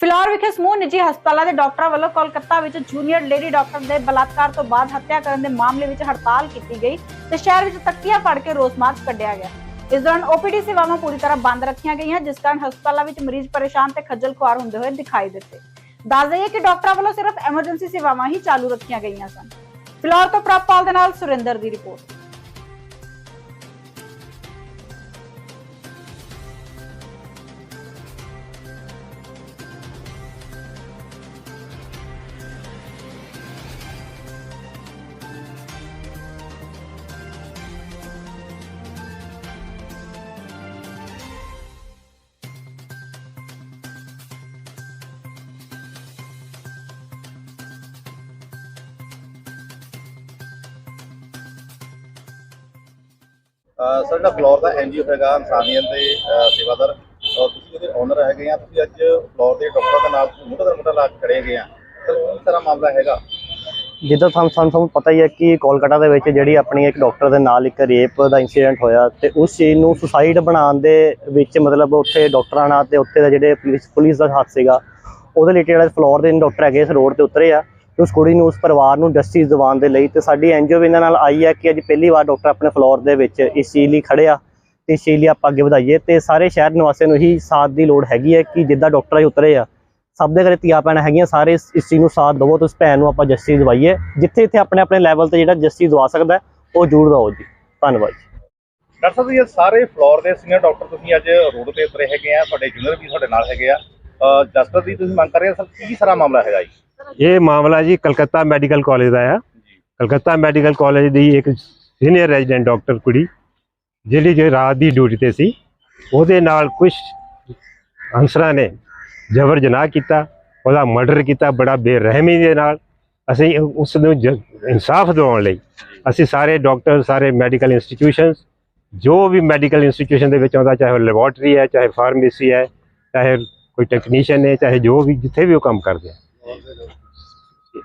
ਫਿਲੌਰ ਵਿਖੇ ਸਮੂਹ ਨਿੱਜੀ ਹਸਪਤਾਲਾਂ ਦੇ ਡਾਕਟਰਾਂ ਵੱਲੋਂ ਕੋਲਕਾਤਾ ਵਿੱਚ ਜੂਨੀਅਰ ਲੇਡੀ ਡਾਕਟਰ ਦੇ ਬਲਾਤਕਾਰ ਤੋਂ ਬਾਅਦ ਹੱਤਿਆ ਕਰਨ ਦੇ ਮਾਮਲੇ ਵਿੱਚ ਹੜਤਾਲ ਕੀਤੀ ਗਈ ਤੇ ਸ਼ਹਿਰ ਵਿੱਚ ਤੱਕੀਆਂ ਫੜ ਕੇ ਰੋਸ ਮਾਰਚ ਕੱਢਿਆ ਗਿਆ। ਇਸ ਦੌਰਾਨ ਓਪੀਡੀ ਸੇਵਾਵਾਂ ਪੂਰੀ ਤਰ੍ਹਾਂ ਬੰਦ ਰੱਖੀਆਂ ਗਈਆਂ, ਜਿਸ ਕਾਰਨ ਹਸਪਤਾਲਾਂ ਵਿੱਚ ਮਰੀਜ਼ ਪਰੇਸ਼ਾਨ ਤੇ ਖੱਜਲ ਖੁਆਰ ਹੁੰਦੇ ਹੋਏ ਦਿਖਾਈ ਦਿੱਤੇ। ਦੱਸ ਦਈਏ ਕਿ ਡਾਕਟਰਾਂ ਵੱਲੋਂ ਸਿਰਫ ਐਮਰਜੈਂਸੀ ਸੇਵਾਵਾਂ ਹੀ ਚਾਲੂ ਰੱਖੀਆਂ ਗਈਆਂ ਸਨ। ਫਿਲੌਰ ਤੋਂ ਪ੍ਰਾਪਾਲ ਦੇ ਨਾਲ ਸੁਰਿੰਦਰ ਦੀ ਰਿਪੋਰਟ। ਸਰ, ਜਿਹੜਾ ਫਲੋਰ ਦਾ ਐਨਜੀਓ ਹੈਗਾ, ਇਨਸਾਨੀਅਤ ਦੇ ਸੇਵਾਦਾਰ ਔਰ ਤੁਸੀਂ ਉਹਦੇ ਓਨਰ ਹੈਗੇ ਆ, ਤੁਸੀਂ ਅੱਜ ਫਲੋਰ ਦੇ ਡਾਕਟਰ ਦੇ ਨਾਲ ਮੋਟਾ ਦਾ ਮੋਟਾ ਲਾ ਖੜੇ ਹੈਗੇ ਆ। ਸਰ, ਕੀ ਤਰ੍ਹਾਂ ਮਾਮਲਾ ਹੈਗਾ? ਜਿੱਦਾਂ ਤੁਹਾਨੂੰ ਸਾਨੂੰ ਸਾਨੂੰ ਪਤਾ ਹੀ ਹੈ ਕਿ ਕੋਲਕਾਤਾ ਦੇ ਵਿੱਚ ਜਿਹੜੀ ਆਪਣੀ ਇੱਕ ਡਾਕਟਰ ਦੇ ਨਾਲ ਇੱਕ ਰੇਪ ਦਾ ਇਨਸੀਡੈਂਟ ਹੋਇਆ ਤੇ ਉਸ ਚੀਜ਼ ਨੂੰ ਸੁਸਾਈਡ ਬਣਾਉਣ ਦੇ ਵਿੱਚ ਮਤਲਬ ਉੱਥੇ ਡਾਕਟਰਾਂ ਨਾਲ ਤੇ ਉੱਥੇ ਦਾ ਜਿਹੜੇ ਪੁਲਿਸ ਪੁਲਿਸ ਦਾ ਹੱਥ ਸੀਗਾ, ਉਹਦੇ ਲਈ ਜਿਹੜਾ ਫਲੋਰ ਦੇ ਡਾਕਟਰ ਹੈਗੇ ਇਸ ਰੋਡ ਤੇ ਉਤਰੇ ਆ। ਤੇ ਉਸ ਕੁੜੀ ਨੂੰ, ਉਸ ਪਰਿਵਾਰ ਨੂੰ ਜਸਟਿਸ ਦਿਵਾਉਣ ਦੇ ਲਈ ਤੇ ਸਾਡੀ ਐਨਜੀਓ ਵੀ ਇਹਨਾਂ ਨਾਲ ਆਈ ਹੈ ਕਿ ਅੱਜ ਪਹਿਲੀ ਵਾਰ ਡਾਕਟਰ ਆਪਣੇ ਫਲੋਰ ਦੇ ਵਿੱਚ ਇਸ ਚੀਜ਼ ਲਈ ਖੜੇ ਆ ਤੇ ਇਸ ਚੀਜ਼ ਲਈ ਆਪਾਂ ਅੱਗੇ ਵਧਾਈਏ ਤੇ ਸਾਰੇ ਸ਼ਹਿਰ ਨਿਵਾਸੀਆਂ ਨੂੰ ਹੀ ਸਾਥ ਦੀ ਲੋੜ ਹੈਗੀ ਹੈ ਕਿ ਜਿੱਦਾਂ ਡਾਕਟਰ ਹੀ ਉਤਰੇ ਆ, ਸਭ ਦੇ ਘਰੇ ਧੀਆਂ ਭੈਣਾਂ ਹੈਗੀਆਂ, ਸਾਰੇ ਇਸ ਚੀਜ਼ ਨੂੰ ਸਾਥ ਦਵੋ ਤੇ ਉਸ ਭੈਣ ਨੂੰ ਆਪਾਂ ਜਸਟਿਸ ਦਵਾਈਏ। ਜਿੱਥੇ ਇੱਥੇ ਆਪਣੇ ਆਪਣੇ ਲੈਵਲ ਤੇ ਜਿਹੜਾ ਜਸਟਿਸ ਦਵਾ ਸਕਦਾ ਉਹ ਜ਼ਰੂਰ ਦਵਾਓ ਜੀ। ਧੰਨਵਾਦ ਜੀ। ਡਾਕਟਰ ਸਾਹਿਬ ਜੀ ਸਾਰੇ ਫਲੋਰ ਦੇ ਸੀਨੀਅਰ ਡਾਕਟਰ ਤੁਸੀਂ ਅੱਜ ਰੋਡ ਤੇ ਉਤਰੇ ਹੈਗੇ ਆ, ਤੁਹਾਡੇ ਜੂਨੀਅਰ ਵੀ ਤੁਹਾਡੇ ਨਾਲ ਹੈਗੇ ਆ। ਜਸਟਿਸ ਦੀ ਤੁਸੀਂ ਮੰਗ ਕਰ ਰਹੇ ਹੋ, ਸਰ, ਕੀ ਸਾਰਾ ਮਾਮਲਾ ਹੈਗਾ ਜੀ? ਇਹ ਮਾਮਲਾ ਜੀ ਕਲਕੱਤਾ ਮੈਡੀਕਲ ਕਾਲਜ ਦਾ ਆ। ਕਲਕੱਤਾ ਮੈਡੀਕਲ ਕਾਲਜ ਦੀ ਇੱਕ ਸੀਨੀਅਰ ਰੈਜ਼ੀਡੈਂਟ ਡਾਕਟਰ ਕੁੜੀ ਜਿਹੜੀ ਜੋ ਰਾਤ ਦੀ ਡਿਊਟੀ ਤੇ ਸੀ ਉਹਦੇ ਨਾਲ ਕੁਝ ਅਨਸਰਾਂ ਨੇ ਜ਼ਬਰ ਜਨਾਹ ਕੀਤਾ ਉਹਦਾ ਮਰਡਰ ਕੀਤਾ ਬੜਾ ਬੇਰਹਿਮੀ ਦੇ ਨਾਲ। ਅਸੀਂ ਉਸ ਨੂੰ ਇਨਸਾਫ ਦਿਵਾਉਣ ਲਈ ਅਸੀਂ ਸਾਰੇ ਡਾਕਟਰ ਸਾਰੇ ਮੈਡੀਕਲ ਇੰਸਟੀਟਿਊਸ਼ਨਸ ਜੋ ਵੀ ਮੈਡੀਕਲ ਇੰਸਟੀਟਿਊਸ਼ਨ ਦੇ ਵਿੱਚ ਆਉਂਦਾ ਚਾਹੇ ਉਹ ਲੈਬੋਰਟਰੀ ਹੈ ਚਾਹੇ ਫਾਰਮੇਸੀ ਹੈ ਚਾਹੇ ਕੋਈ ਟੈਕਨੀਸ਼ੀਅਨ ਹੈ ਚਾਹੇ ਜੋ ਵੀ ਜਿੱਥੇ ਵੀ ਉਹ ਕੰਮ ਕਰਦੇ ਆ।